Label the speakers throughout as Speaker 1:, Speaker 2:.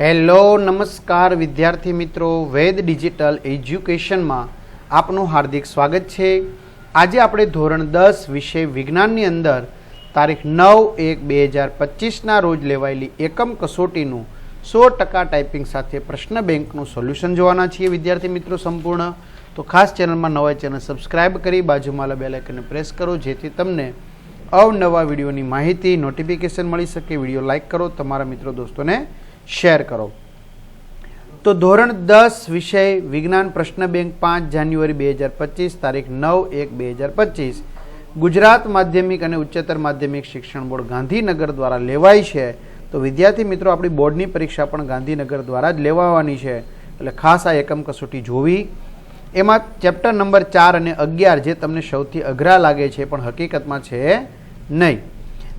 Speaker 1: hello નમસ્કાર વિદ્યાર્થી મિત્રો વેદ ડિજિટલ એજ્યુકેશનમાં આપનું હાર્દિક સ્વાગત છે આજે આપણે ધોરણ દસ વિશે વિજ્ઞાનની અંદર તારીખ નવ એક બે હજાર પચીસના રોજ લેવાયેલી એકમ કસોટીનું સો ટકા ટાઈપિંગ સાથે પ્રશ્ન બેંકનું સોલ્યુશન જોવાના છીએ વિદ્યાર્થી મિત્રો સંપૂર્ણ તો ખાસ ચેનલમાં નવા ચેનલ સબસ્ક્રાઈબ કરી બાજુમાં બેલાઇકનને પ્રેસ કરો જેથી તમને અવનવા વિડીયોની માહિતી નોટિફિકેશન મળી શકે વિડીયો લાઇક કરો તમારા મિત્રો દોસ્તોને શેર કરો તો ધોરણ દસ વિષય વિજ્ઞાન પ્રશ્ન બેંક પાંચ જાન્યુઆરી બે હજાર પચીસ તારીખ નવ એક બે હજાર પચીસ ગુજરાત માધ્યમિક અને ઉચ્ચતર માધ્યમિક શિક્ષણ બોર્ડ ગાંધીનગર દ્વારા લેવાય છે તો વિદ્યાર્થી મિત્રો આપણી બોર્ડની પરીક્ષા પણ ગાંધીનગર દ્વારા જ લેવાવાની છે એટલે ખાસ આ એકમ કસોટી જોવી એમાં ચેપ્ટર નંબર ચાર અને અગિયાર જે તમને સૌથી અઘરા લાગે છે પણ હકીકતમાં છે નહીં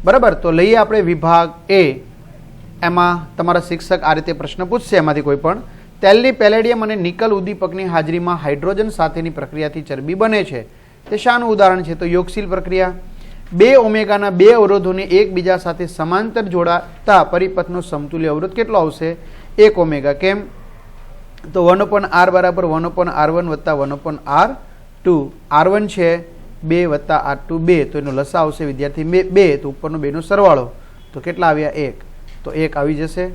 Speaker 1: બરાબર તો લઈએ આપણે વિભાગ એ એમાં તમારા શિક્ષક આ રીતે પ્રશ્ન પૂછશે એમાંથી કોઈ પણ તેલની પેલેડિયમ અને નિકલ ઉદ્દીપકની હાજરીમાં હાઇડ્રોજન સાથેની પ્રક્રિયાથી ચરબી બને છે તે શાનું ઉદાહરણ છે તો યોગશીલ પ્રક્રિયા બે ઓમેગાના બે અવરોધોને એકબીજા સાથે સમાંતર જોડાતા પરિપથનો સમતુલ્ય અવરોધ કેટલો આવશે એક ઓમેગા કેમ તો વન ઓપન આર બરાબર વન ઓપન આર વન વત્તા one upon R two R one છે બે વત્તા આર ટુ બે તો એનો લસા આવશે વિદ્યાર્થી બે તો ઉપરનો બેનો સરવાળો તો કેટલા આવ્યા એક તો એક આવી જશે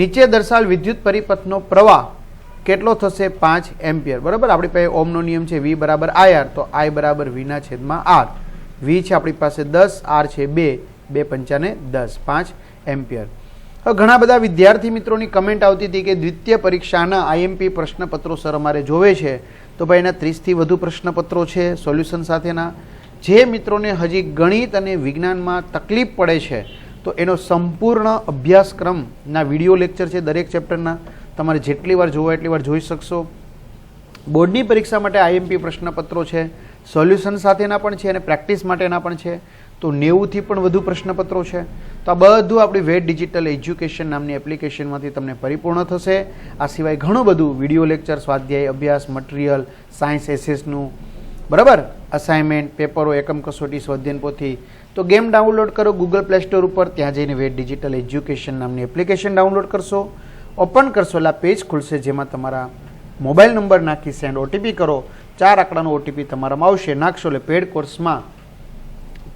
Speaker 1: નીચે દર્શાવેલ વિદ્યુત પરિપથનો પ્રવાહ કેટલો થશે પાંચ એમ્પિયર બરાબર આપણી પાસે ઓમનો નિયમ છે વી બરાબર આર તો આઈ બરાબર વીના છેદમાં આર વી છે આપણી પાસે દસ આર છે બે બે પંચાને દસ પાંચ એમ્પિયર હવે ઘણા બધા વિદ્યાર્થી મિત્રોની કમેન્ટ આવતી હતી કે દ્વિતીય પરીક્ષાના આઈએમપી પ્રશ્નપત્રો સર અમારે જોવે છે તો ભાઈ એના ત્રીસથી વધુ પ્રશ્નપત્રો છે સોલ્યુશન સાથેના જે મિત્રોને હજી ગણિત અને વિજ્ઞાનમાં તકલીફ પડે છે તો એનો સંપૂર્ણ અભ્યાસક્રમના વિડીયો લેક્ચર છે દરેક ચેપ્ટરના તમારે જેટલી વાર જોવા એટલી વાર જોઈ શકશો બોર્ડની પરીક્ષા માટે આઈએમપી પ્રશ્નપત્રો છે સોલ્યુશન સાથેના પણ છે અને પ્રેક્ટિસ માટેના પણ છે તો નેવુંથી પણ વધુ પ્રશ્નપત્રો છે તો આ બધું આપણી વેટ ડિજિટલ એજ્યુકેશન નામની એપ્લિકેશનમાંથી તમને પરિપૂર્ણ થશે આ સિવાય ઘણું બધું વિડીયો લેક્ચર સ્વાધ્યાય અભ્યાસ મટીરિયલ સાયન્સ એસેસનું બરાબર અસાઇનમેન્ટ પેપરો એકમ કસોટી સ્વાધ્યન પોથી તો ગેમ ડાઉનલોડ કરો ગૂગલ પ્લે સ્ટોર ઉપર ત્યાં જઈને વેટ ડિજિટલ એજ્યુકેશન નામની એપ્લિકેશન ડાઉનલોડ કરશો ઓપન કરશો એટલે પેજ ખુલશે જેમાં તમારા મોબાઈલ નંબર નાખી સેન્ડ ઓટીપી કરો ચાર આંકડાનો ઓટીપી તમારામાં આવશે નાખશો એટલે પેડ કોર્સમાં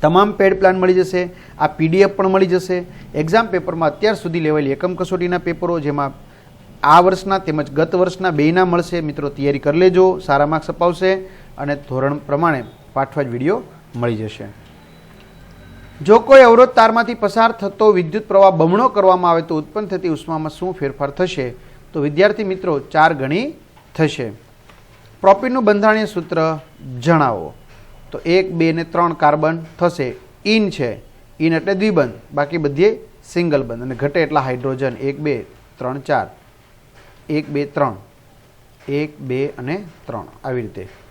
Speaker 1: તમામ પેડ પ્લાન મળી જશે આ પીડીએફ પણ મળી જશે એક્ઝામ પેપરમાં અત્યાર સુધી લેવાયેલી એકમ કસોટીના પેપરો જેમાં આ વર્ષના તેમજ ગત વર્ષના બેયના મળશે મિત્રો તૈયારી કરી લેજો સારા માર્ક્સ અપાવશે અને ધોરણ પ્રમાણે પાઠવા જ વિડીયો મળી જશે જો કોઈ અવરોધ તારમાંથી પસાર થતો વિદ્યુત પ્રવાહ બમણો કરવામાં આવે તો ઉત્પન્ન થતી ઉષ્મામાં શું ફેરફાર થશે તો વિદ્યાર્થી મિત્રો ચાર ગણી થશે પ્રોપિનનું બંધારણીય સૂત્ર જણાવો તો એક બે ને ત્રણ કાર્બન થશે ઇન છે ઇન એટલે દ્વિબંધ બાકી બધીએ સિંગલ બંધ અને ઘટે એટલા હાઇડ્રોજન એક બે ત્રણ ચાર એક બે ત્રણ એક બે અને ત્રણ આવી રીતે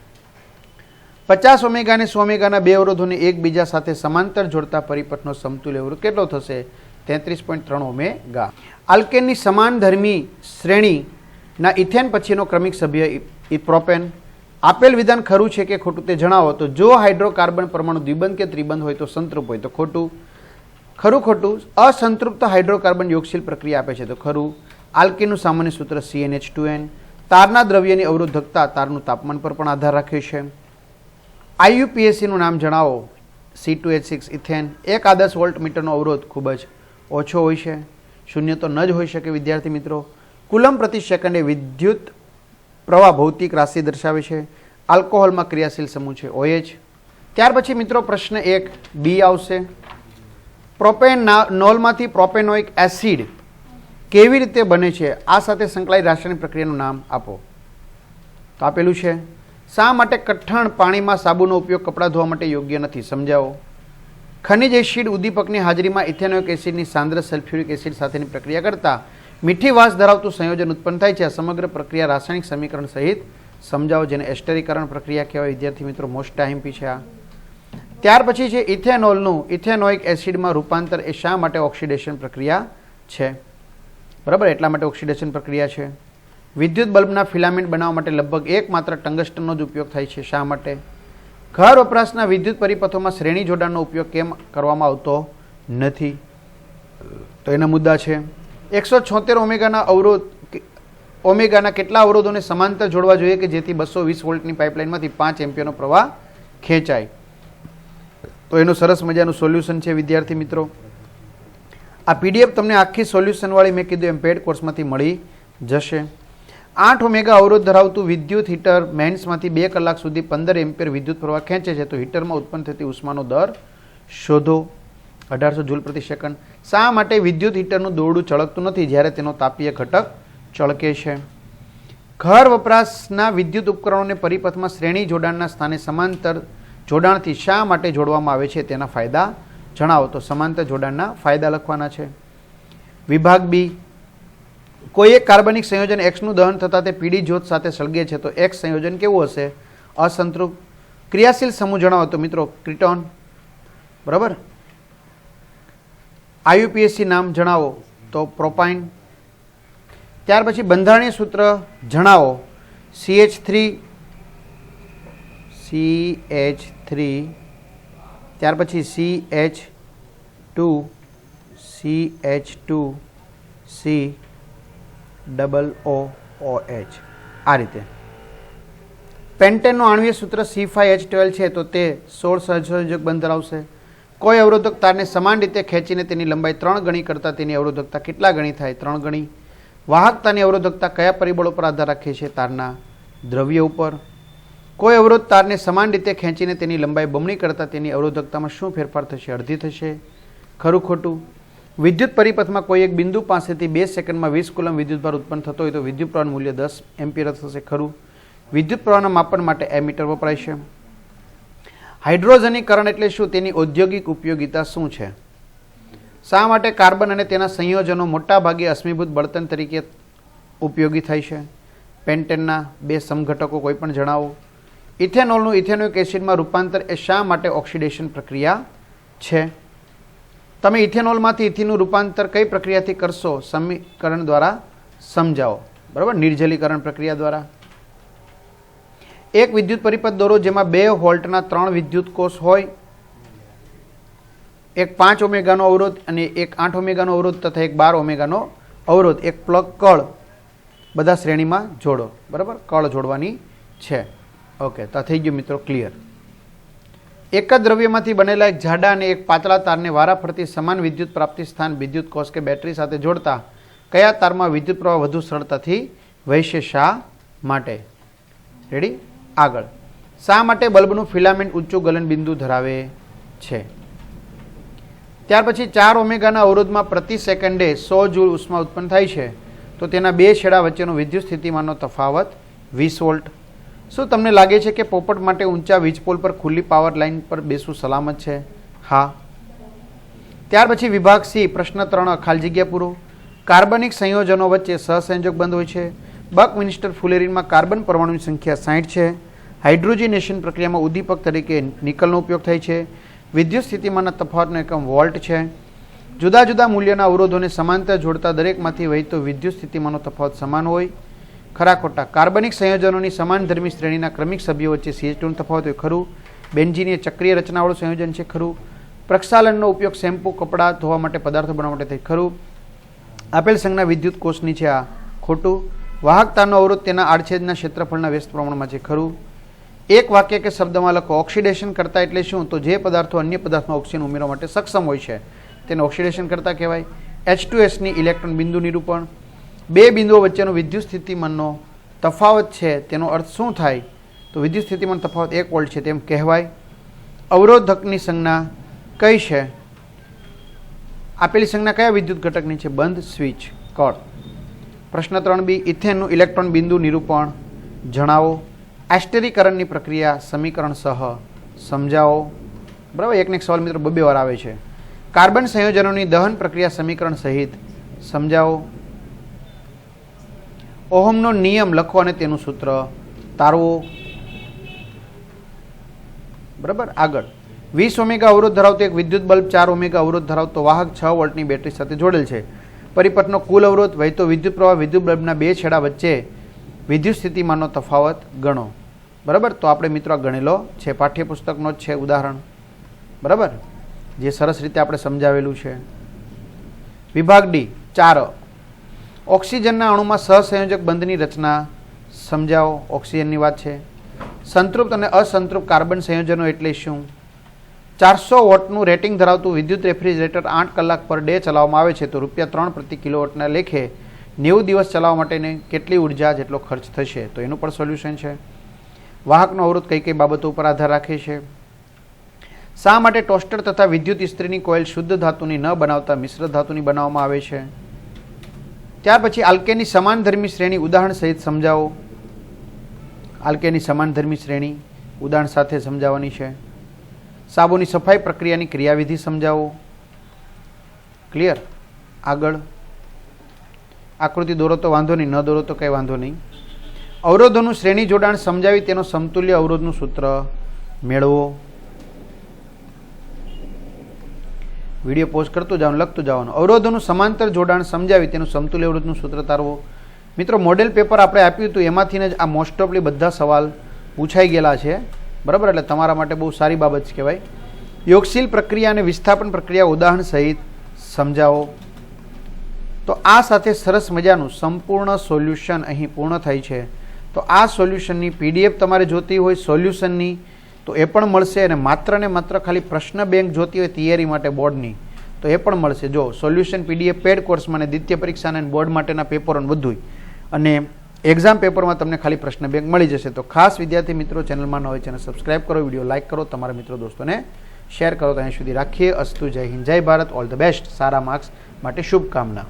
Speaker 1: પચાસ ઓમેગાને સોમેગાના બે અવરોધોને એકબીજા સાથે સમાંતર જોડતા પરિપથનો સમતુલ્ય અવરોધ કેટલો થશે તેત્રીસ પોઈન્ટ ત્રણ ઓમેગા આલ્કેનની સમાન ધર્મી શ્રેણીના ઇથેન પછીનો ક્રમિક સભ્ય પ્રોપેન આપેલ વિધાન ખરું છે કે ખોટું તે જણાવો તો જો હાઇડ્રોકાર્બન પરમાણુ દ્વિબંધ કે ત્રિબંધ હોય તો સંતૃપ હોય તો ખોટું ખરું ખોટું અસંતૃપ્ત હાઇડ્રોકાર્બન યોગશીલ પ્રક્રિયા આપે છે તો ખરું આલ્કેનનું સામાન્ય સૂત્ર સીએનએચ ટુ એન તારના દ્રવ્યની અવરોધકતા તારનું તાપમાન પર પણ આધાર રાખે છે આઈયુપીએસસીનું નામ જણાવો C two H six ethane એક આદર્શ વોલ્ટ મીટરનો અવરોધ ખૂબ જ ઓછો હોય છે શૂન્ય તો ન જ હોઈ શકે વિદ્યાર્થી મિત્રો કુલમ પ્રતિ સેકન્ડે વિદ્યુત પ્રવાહ ભૌતિક રાશિ દર્શાવે છે આલ્કોહોલમાં ક્રિયાશીલ સમૂહ છે ઓએચ ત્યાર પછી મિત્રો પ્રશ્ન એક બી આવશે પ્રોપેન નોલમાંથી પ્રોપેનોઇક એસિડ કેવી રીતે બને છે આ સાથે સંકળાયેલ રાસાયણિક પ્રક્રિયાનું નામ આપો તો આપેલું છે શા માટે કઠણ પાણીમાં સાબુનો ઉપયોગ કપડાં ધોવા માટે યોગ્ય નથી સમજાવો ખનિજ એસિડ ઉદ્દીપકની હાજરીમાં ઇથેનોઇક એસિડની સાંદ્ર સલ્ફ્યુરિક એસિડ સાથેની પ્રક્રિયા કરતાં મીઠી વાસ ધરાવતું સંયોજન ઉત્પન્ન થાય છે આ સમગ્ર પ્રક્રિયા રાસાયણિક સમીકરણ સહિત સમજાવો જેને એસ્ટરીકરણ પ્રક્રિયા કહેવાય વિદ્યાર્થી મિત્રો મોસ્ટ ટાઈમપી છે આ ત્યાર પછી છે ઇથેનોલનું ઇથેનોઇક એસિડમાં રૂપાંતર એ શા માટે ઓક્સિડેશન પ્રક્રિયા છે બરાબર એટલા માટે ઓક્સિડેશન પ્રક્રિયા છે વિદ્યુત બલ્બના ફિલામેન્ટ બનાવવા માટે લગભગ એકમાત્ર ટંગસ્ટનનો જ ઉપયોગ થાય છે શા માટે ઘર વપરાશના વિદ્યુત પરિપથોમાં શ્રેણી જોડાણનો ઉપયોગ કેમ કરવામાં આવતો નથી તો એના મુદ્દા છે એકસો છોતેર ઓમેગાના અવરોધ ઓમેગાના કેટલા અવરોધોને સમાંતર જોડવા જોઈએ કે જેથી બસો વીસ વોલ્ટની પાઇપલાઇનમાંથી પાંચ એમ્પિયરનો પ્રવાહ ખેંચાય તો એનું સરસ મજાનું સોલ્યુશન છે વિદ્યાર્થી મિત્રો આ પીડીએફ તમને આખી સોલ્યુશનવાળી મેં કીધું એમ પેડ કોર્સમાંથી મળી જશે આઠ ઓમેગા અવરોધ ધરાવતું વિદ્યુત હીટર મેન્સમાંથી બે કલાક સુધી પંદર એમ્પેર વિદ્યુત પ્રવાહ ખેંચે છે તો હીટરમાં ઉત્પન્ન થતી ઉષ્માનો દર શોધો અઢારસો જુલ પ્રતિ સેકન્ડ શા માટે વિદ્યુત હીટરનું દોરડું ચળકતું નથી જ્યારે તેનો તાપીય ઘટક ચળકે છે ઘર વપરાશના વિદ્યુત ઉપકરણોને પરિપથમાં શ્રેણી જોડાણના સ્થાને સમાંતર જોડાણથી શા માટે જોડવામાં આવે છે તેના ફાયદા જણાવો તો સમાંતર જોડાણના ફાયદા લખવાના છે વિભાગ બી કોઈ એક કાર્બનિક સંયોજન એક્સનું દહન થતાં તે પીડી જ્યોત સાથે સળગે છે તો એક્સ સંયોજન કેવું હશે અસંતૃપ્ત ક્રિયાશીલ સમૂહ જણાવો તો મિત્રો ક્રિટોન બરાબર આયુપીએસસી નામ જણાવો તો પ્રોપાઇન ત્યાર પછી બંધારણીય સૂત્ર જણાવો C H three C H three ત્યાર પછી C H two C H two C double O O H આ રીતે પેન્ટેનનું આણવીય સૂત્ર સી ફાઈ એચ ટ્વેલ્વ છે તો તે સોળ સહસંયોજક બંધ ધરાવશે કોઈ અવરોધક તારને સમાન રીતે ખેંચીને તેની લંબાઈ ત્રણ ગણી કરતાં તેની અવરોધકતા કેટલા ગણી થાય ત્રણ ગણી વાહકતાની અવરોધકતા કયા પરિબળો પર આધાર રાખે છે તારના દ્રવ્ય ઉપર કોઈ અવરોધ તારને સમાન રીતે ખેંચીને તેની લંબાઈ બમણી કરતાં તેની અવરોધકતામાં શું ફેરફાર થશે અડધી થશે ખરું ખોટું વિદ્યુત પરિપથમાં કોઈ એક બિંદુ પાસેથી બે સેકન્ડમાં વીસ કુલમ વિદ્યુતભાર ઉત્પન્ન થતો હોય તો વિદ્યુત પ્રવાહનું મૂલ્ય દસ એમ્પિયર થશે ખરું વિદ્યુત પ્રવાહના માપન માટે એમીટર વપરાય છે હાઇડ્રોજનીકરણ એટલે શું તેની ઔદ્યોગિક ઉપયોગિતા શું છે શા માટે કાર્બન અને તેના સંયોજનો મોટાભાગે અશ્મીભૂત બળતણ તરીકે ઉપયોગી થાય છે પેન્ટેનના બે સમઘટકો કોઈ પણ જણાવો ઇથેનોલનું ઇથેનોક એસિડમાં રૂપાંતર એ શા માટે ઓક્સિડેશન પ્રક્રિયા છે તમે ઇથેનોલમાંથી ઇથિનું રૂપાંતર કઈ પ્રક્રિયાથી કરશો સમીકરણ દ્વારા સમજાવો બરાબર નિર્જલીકરણ પ્રક્રિયા દ્વારા એક વિદ્યુત પરિપથ દોરો જેમાં બે હોલ્ટના ત્રણ વિદ્યુત કોષ હોય એક પાંચ ઓમેગાનો અવરોધ અને એક આઠ ઓમેગાનો અવરોધ તથા એક બાર ઓમેગાનો અવરોધ એક પ્લગ કળ બધા શ્રેણીમાં જોડો બરાબર કળ જોડવાની છે ઓકે તો થઈ ગયું મિત્રો ક્લિયર એક જ દ્રવ્યમાંથી બનેલા એક જાડા અને એક પાતળા તારને વારાફરતી સમાન વિદ્યુત પ્રાપ્તિ સ્થાન વિદ્યુત કોષ કે બેટરી સાથે જોડતા કયા તારમાં વિદ્યુત પ્રવાહ વધુ સરળતાથી વહેશે શા માટે રેડી આગળ શા માટે બલ્બનું ફિલામેન્ટ ઊંચું ગલનબિંદુ ધરાવે છે ત્યાર પછી ચાર ઓમેગાના અવરોધમાં પ્રતિ સેકન્ડે સો જૂલ ઉષ્મા ઉત્પન્ન થાય છે તો તેના બે છેડા વચ્ચેનો વિદ્યુત સ્થિતિમાનનો તફાવત વીસ વોલ્ટ શું તમને લાગે છે કે પોપટ માટે ઊંચા વીજપોલ પર ખુલ્લી પાવર લાઇન પર બેસવું સલામત છે હા ત્યાર પછી વિભાગ સી પ્રશ્ન ત્રણ ખાલી જગ્યા પૂરો કાર્બનિક સંયોજનો વચ્ચે સહસંયોગ બંધ હોય છે બક મિનિસ્ટર ફુલેરીનમાં કાર્બન પરમાણુની સંખ્યા સાહીઠ છે હાઇડ્રોજિનેશન પ્રક્રિયામાં ઉદ્દીપક તરીકે નિકલનો ઉપયોગ થાય છે વિદ્યુત સ્થિતિમાંના તફાવતનો એકમ વોલ્ટ છે જુદા જુદા મૂલ્યના અવરોધોને સમાનતા જોડતા દરેકમાંથી વહેતો વિદ્યુત સ્થિતિમાંનો તફાવત સમાન હોય ખરા ખોટા કાર્બનિક સંયોજનોની સમાનધર્મી શ્રેણીના ક્રમિક સભ્યો વચ્ચે સીએચ ટુનો તફાવત હોય ખરું બેન્જીની ચક્રીય રચનાવાળું સંયોજન છે ખરું પ્રક્ષાલનનો ઉપયોગ શેમ્પુ કપડાં ધોવા માટે પદાર્થો બનાવવા માટે થાય ખરું આપેલ સંજ્ઞા વિદ્યુત કોષની છે આ ખોટું વાહકતાનો અવરોધ તેના આડછેદના ક્ષેત્રફળના વ્યસ્ત પ્રમાણમાં છે ખરું એક વાક્ય કે શબ્દમાં લખો ઓક્સિડેશન કરતા એટલે શું તો જે પદાર્થો અન્ય પદાર્થમાં ઓક્સિજન ઉમેરવા માટે સક્ષમ હોય છે તેને ઓક્સિડેશન કરતા કહેવાય એચ ટુ એસની ઇલેક્ટ્રોન બિંદુ નિરૂપણ બે બિંદુઓ વચ્ચેનો વિદ્યુત સ્થિતિમાનનો તફાવત છે તેનો અર્થ શું થાય તો વિદ્યુત સ્થિતિમાન તફાવત એક વોલ્ટ છે તેમ કહેવાય અવરોધકની સંજ્ઞા કઈ છે આપેલી સંજ્ઞા કયા વિદ્યુત ઘટકની છે બંધ સ્વિચ કળ પ્રશ્ન ત્રણ બી ઇથેનનું ઇલેક્ટ્રોન બિંદુ નિરૂપણ જણાવો આશ્ચર્યકરણની પ્રક્રિયા સમીકરણ સહ સમજાવો બરાબર એકને એક સવાલ મિત્રો બબે વાર આવે છે કાર્બન સંયોજનોની દહન પ્રક્રિયા સમીકરણ સહિત સમજાવો ઓહમનો નિયમ લખો અને તેનું સૂત્ર તારવો બરાબર આગળ વીસ ઓમેગા અવરોધ ધરાવતો એક વિદ્યુત બલ્બ ચાર ઓમેગા અવરોધ ધરાવતો વાહક છ વોલ્ટની બેટરી સાથે જોડેલ છે પરિપથનો કુલ અવરોધ વહેતો વિદ્યુત પ્રવાહ વિદ્યુત બલ્બના બે છેડા વચ્ચે વિદ્યુત સ્થિતિમાંનો તફાવત ગણો બરાબર તો આપણે મિત્રો ગણેલો છે પાઠ્યપુસ્તકનો જ છે ઉદાહરણ બરાબર જે સરસ રીતે આપણે સમજાવેલું છે વિભાગ ડી ચાર ઓક્સિજનના અણુમાં સહસંયોજક બંધની રચના સમજાવો ઓક્સિજનની વાત છે સંતૃપ્ત અને અસંતૃપ્ત કાર્બન સંયોજનો એટલે શું ચારસો વોટનું રેટિંગ ધરાવતું વિદ્યુત રેફ્રિજરેટર આઠ કલાક પર ડે ચલાવવામાં આવે છે તો રૂપિયા ત્રણ પ્રતિ કિલોવોટના લેખે નેવું દિવસ ચલાવવા માટેની કેટલી ઉર્જા જેટલો ખર્ચ થશે તો એનું પણ સોલ્યુશન છે વાહકનો અવરોધ કઈ કઈ બાબતો ઉપર આધાર રાખે છે શા માટે ટોસ્ટર તથા વિદ્યુત ઇસ્ત્રીની કોઇલ શુદ્ધ ધાતુની ન બનાવતા મિશ્ર ધાતુની બનાવવામાં આવે છે ત્યાર પછી આલ્કેની સમાન ધર્મી શ્રેણી ઉદાહરણ સહિત સમજાવો આલ્કેની સમાન ધર્મી શ્રેણી ઉદાહરણ સાથે સમજાવવાની છે સાબુની સફાઈ પ્રક્રિયાની ક્રિયાવિધિ સમજાવો ક્લિયર આગળ આકૃતિ દોરો તો વાંધો નહીં ન દોરો તો કંઈ વાંધો નહીં અવરોધોનું શ્રેણી જોડાણ સમજાવી તેનો સમતુલ્ય અવરોધનું સૂત્ર મેળવો વિડીયો પોસ્ટ કરતો જવાનું લખતું જવાનું અવરોધોનું સમાંતર જોડાણ સમજાવી તેનું સમતુલ અવરોધનું સૂત્ર તારવો મિત્રો મોડેલ પેપર આપણે આપ્યું હતું એમાંથીને જ આ મોસ્ટ ઓફલી બધા સવાલ પૂછાઈ ગયેલા છે બરાબર એટલે તમારા માટે બહુ સારી બાબત કહેવાય યોગશીલ પ્રક્રિયા અને વિસ્થાપન પ્રક્રિયા ઉદાહરણ સહિત સમજાવો તો આ સાથે સરસ મજાનું સંપૂર્ણ સોલ્યુશન અહીં પૂર્ણ થાય છે તો આ સોલ્યુશનની પીડીએફ તમારે જોતી હોય સોલ્યુશનની તો એ પણ મળશે અને માત્ર ને માત્ર ખાલી પ્રશ્ન બેંક જોતી હોય તૈયારી માટે બોર્ડની તો એ પણ મળશે જો સોલ્યુશન પીડીએફ પેડ કોર્સમાં અને દ્વિતીય પરીક્ષાને બોર્ડ માટેના પેપરો બધું અને એક્ઝામ પેપરમાં તમને ખાલી પ્રશ્ન બેંક મળી જશે તો ખાસ વિદ્યાર્થી મિત્રો ચેનલમાં ન હોય ચેનલ સબસ્ક્રાઇબ કરો વિડીયો લાઇક કરો તમારા મિત્રો દોસ્તોને શેર કરો ત્યાં સુધી રાખીએ અસ્તુ જય હિન્દ જય ભારત ઓલ ધ બેસ્ટ સારા માર્ક્સ માટે શુભકામના